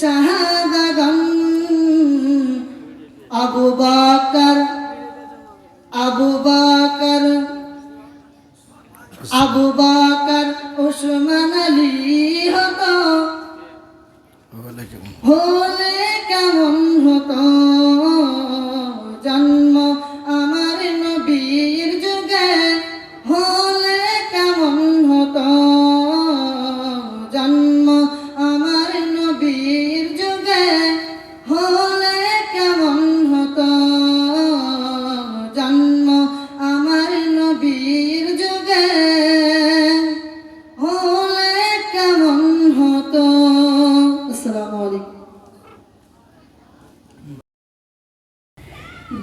শাহাদাগম আবু বা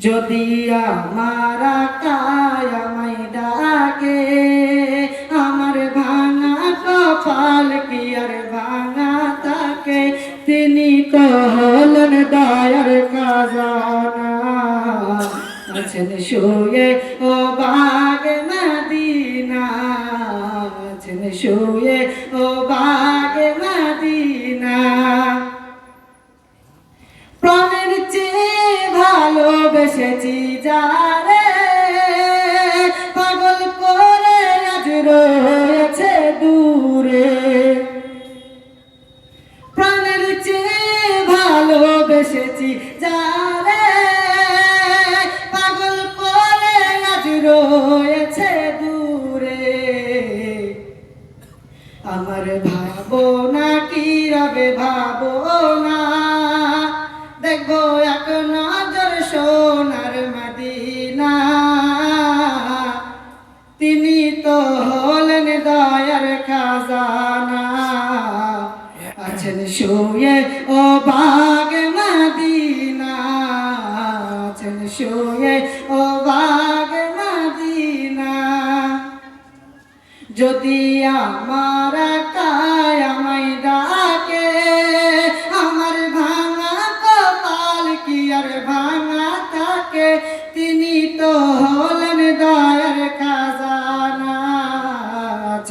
যদি আমার আমায় ডাকে, আমার ভাঙা কপাল কি আর ভাঙা তাকে? তিনি তো হলেন দয়ার কাজানা আছেন শুয়ে glória.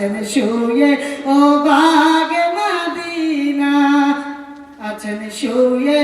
আছেন শুয়ে ও বাগে মাদিনা। আছেন শুয়ে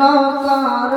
পূর্ণ কর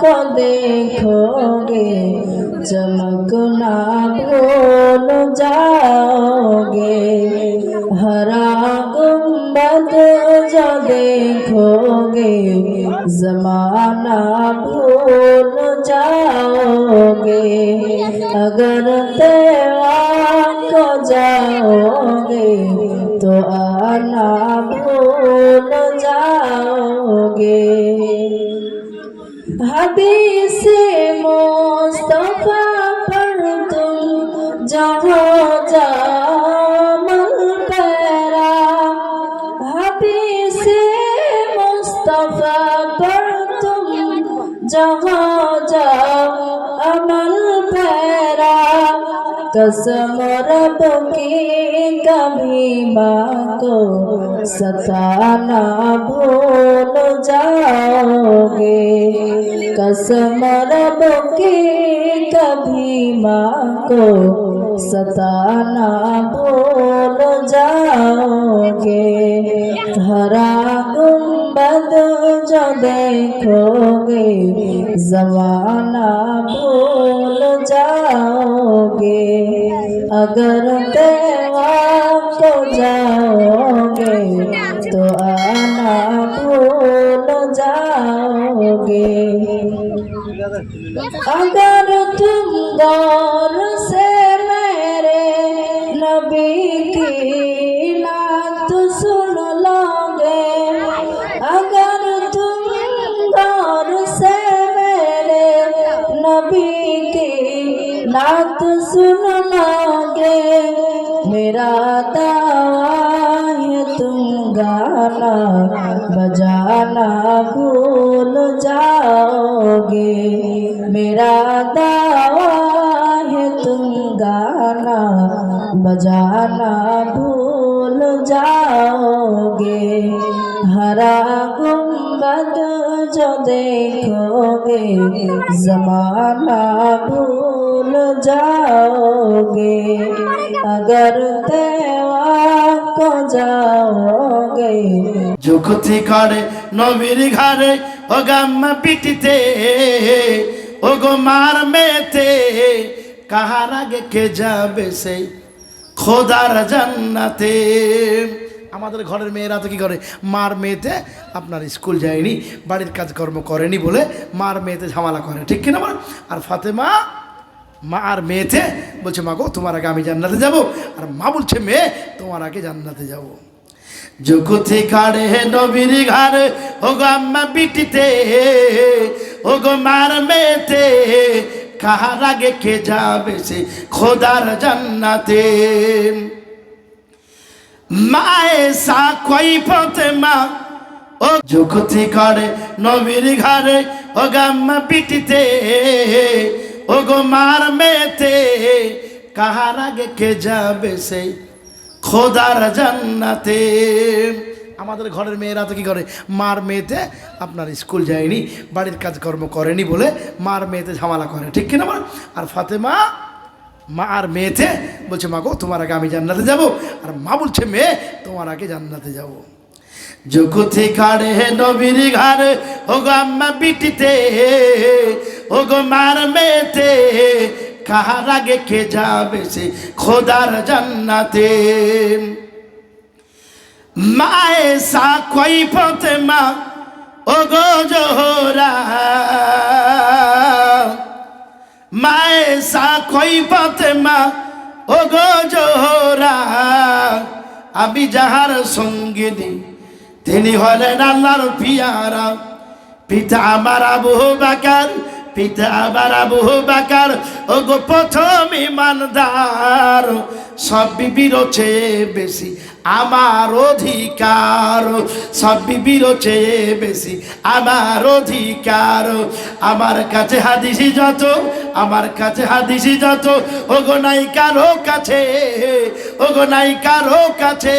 को देखोगे चमकना भूल जाओगे हरा गुम्बद जो देखोगे जमाना भूल जाओगे अगर तेवा को जाओगे तो आना नबी से मोस्तफा पर तुम जहाँ जामल पैरा हबी से मुस्तफा पर तुम जहाँ कसम रब की कभी बातो सताना भूल जाओगे कसम रब की कभी माँ को सताना भूल जाओगे हरा बदल जो देखोगे जमाना भूल जाओगे अगर तेवा को जाओगे तो आना भूल जाओगे अगर तुम गाओ सुन लोगे, मेरा दावा है तुम गाना बजाना भूल जाओगे। मेरा दावा है तुम गाना बजाना भूल जाओगे। हरा गुंबद जो देखोगे जमाना भूल जाओगे अगर तेवा को जाओगे যুগতি করে নবীর ঘরে ও গাম্মা পিটিতে ও গো মার মেতে কাহার আগে কে যাবে সেই খোদার জান্নাতে আমাদের ঘরের মেয়েরা তো কী করে? মার মেয়েতে আপনার স্কুল যায়নি, বাড়ির কাজকর্ম করেনি বলে মার মেয়েতে ঝামেলা করে, ঠিক কিনা বল? আর ফাতেমা, মা আর মেয়েতে বলছে, মা গো, তোমার আগে আমি জান্নাতে যাব, আর মা বলছে, মেয়ে, তোমার আগে জান্নাতে যাব। জগতে কাড়ে নবীর ঘরে ও গো আম্মা বিটিতে ও গো মার মেতে কাহার আগে কে যাবে সে খোদার জান্নাতে? মায়ে সা কই পথে মা ও জগতে কাড়ে নবীর ঘরে, ও গো আম্মা বিটিতে ও গো মার মেতে কাহার আগে কে যাবে সেই খোদার জান্নাতে? আমাদের ঘরের মেয়েরা তো কি করে? মার মেয়েতে আপনার স্কুল যায়নি, বাড়ির কাজকর্ম করেনি বলে মার মেয়েতে ঝামেলা করে, ঠিক কিনা আর ফাতেমা মা আর মেয়েতে বলছে, মা গো, তোমার আগে আমি জান্নাতে যাব। আর মা বলছে, মেয়ে, তোমার আগে জান্নাতে যাব। জগতে কাড়ে নবীর ঘরে ও গো আম্মা বিটিতে ও গো মার মেয়েতে, কাহার আগে কে যাবে সে খোদার জান্নাতে? মায়ে সা কই পথে মা ও গো জোহরা। মায়ে সা কই পথে মা ও গো জোহরা, আমি যাহার সঙ্গিনী, তিনি হলেন আল্লাহর পিয়ারা, পিতা আমার আবু বাকার পিতা আমার আবু বাকার ও গো প্রথম ইমানদার। সব বিবির বেশি আমার অধিকার। সব বিবির বেশি আমার অধিকার। আমার কাছে হাদিসি যত, আমার কাছে হাদিসি যত। ও গো নাই কারও কাছে ও গো নাই কারও কাছে।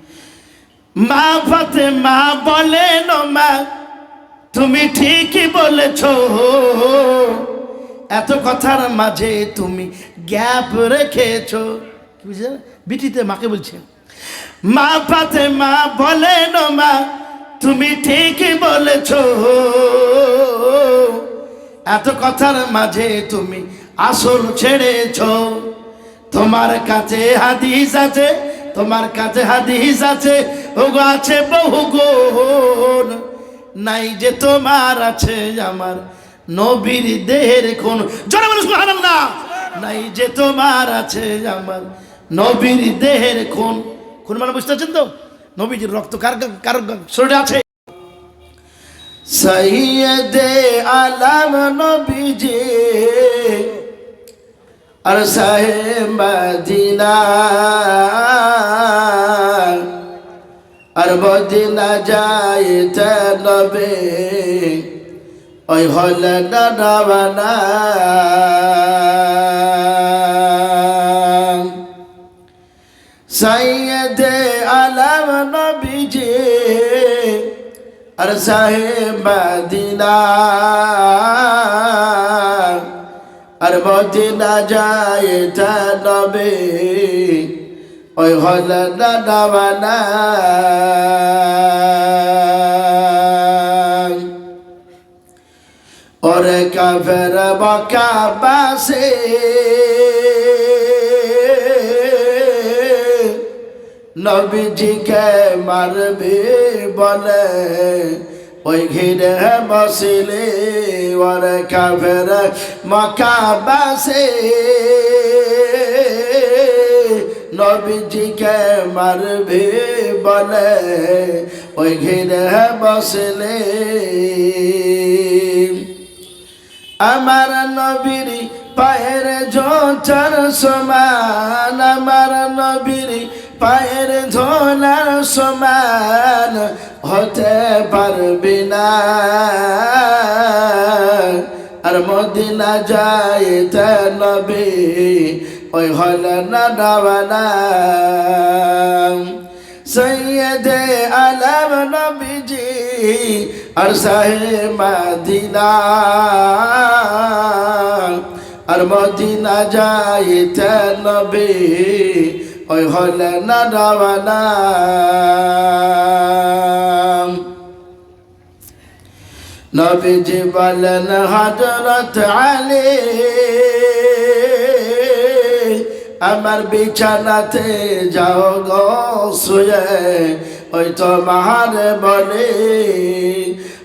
মা ফাতেমা বলেন মা, তুমি ঠিকই বলেছ। এত কথার মাঝে তুমি গ্যাপ রেখেছ। বুঝলে? বিটিতে মাকে বলছে মা পাতে মা বলেন মা, তুমি ঠিকই বলেছ। এত কথার মাঝে তুমি আসল ছেড়েছ। তোমার কাছে হাদিস আছে, তোমার কাছে হাদিস আছে আছে বহু গুণ। নাই যে তোমার আছে আমার নবীর দেহের কোন জোরে বলে, সুবহানাল্লাহ। নাই যে তোমার আছে আমার নবীর দেহের কোন কোন মানে বুঝতে পারছেন তো? নবীজির রক্ত কার কার শরীরে আছে? সৈয়দে আলম নবীজি, আর সাহেব মদিনা আর মদিনা যাইতে নবে। ওই হলে ডানা সৈয়দে আলম নবীজি আর সাহেব মদিনা। আর মদিনা যায় তা নবে। ওই হল দাদাবানা। ওরে কাফের বকা বাসে। নবীজিকে মারবে বলে, ওই ঘিরে বসিলে ওর কাফের মকা বাসে। নবীজিকে মারবে বলে, ওই ঘিরে বসলে। আমার নবীর পায়ের ঝোঁচার সমান, আমার নবীর পায়ের ঝোলার সমান, হতে পারবি না। আর মদিনা যায় যাইতে নবী, ওই হল না ডাবানা সৈয়দে আলম নবীজি আর সাহে মাদিনা। আর মদিনা যাইতে নবী, ওই হলে না নবীজি বলেন হজরত আলী, আমার বিছানাতে যাও গো, শুয়ে। ওই তো মাহারে বলে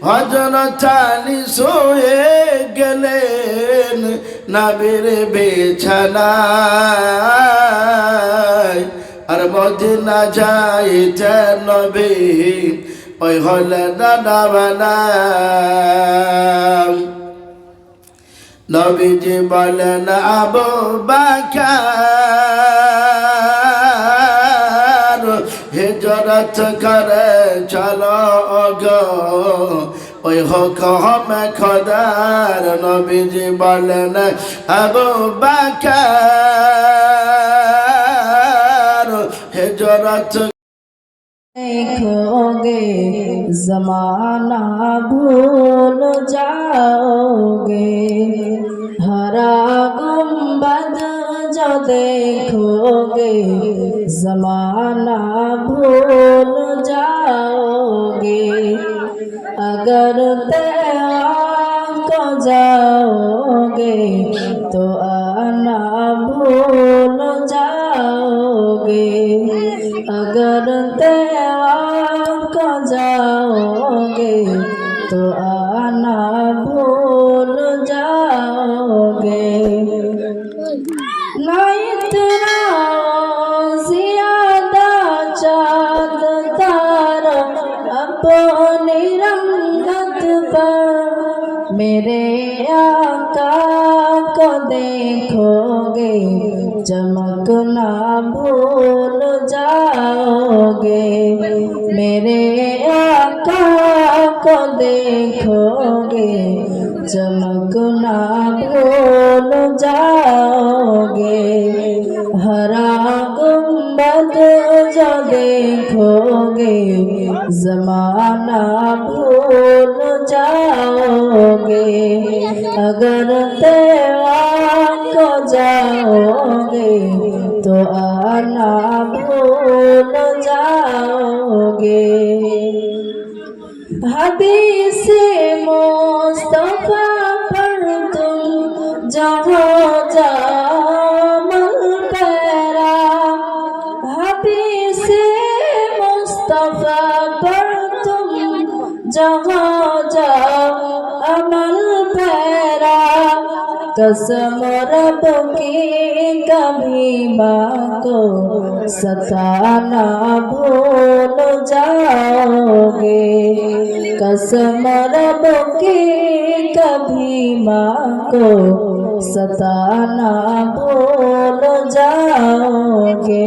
হজরত আলী শুয়ে গেলেন নবীর বিছানায়। আর মদিনা যাইতে নবী ওই হলে দাদা বানা নবীজি বলেন, আবু বাকার, হিজরত করে চলো গো। ওই হোক হমে খদার, নবীজি বলেন, আবু বাকার, হিজরত देखोगे, जमाना भूल जाओगे। हरा गुंबद जो देखोगे, जमाना भूल जाओगे। अगर तैयार को जाओगे तो Adam अगर तेरा को जाओगे तो आना भूल जाओगे हदीस मुस्तफा पर तुम जहाँ कस मरब के कभी बाको सताना भूल जाओगे कस मरब के कभी माँ को सताना भूल जाओगे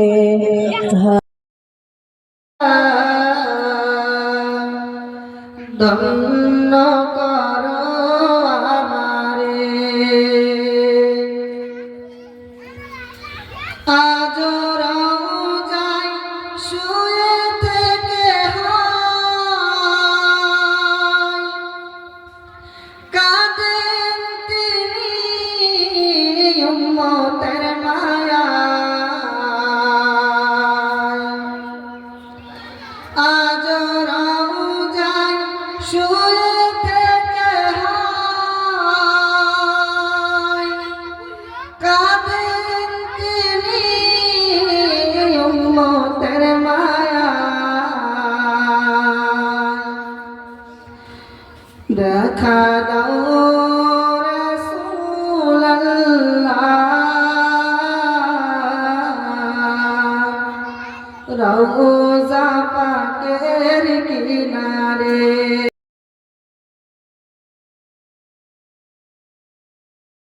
धन्य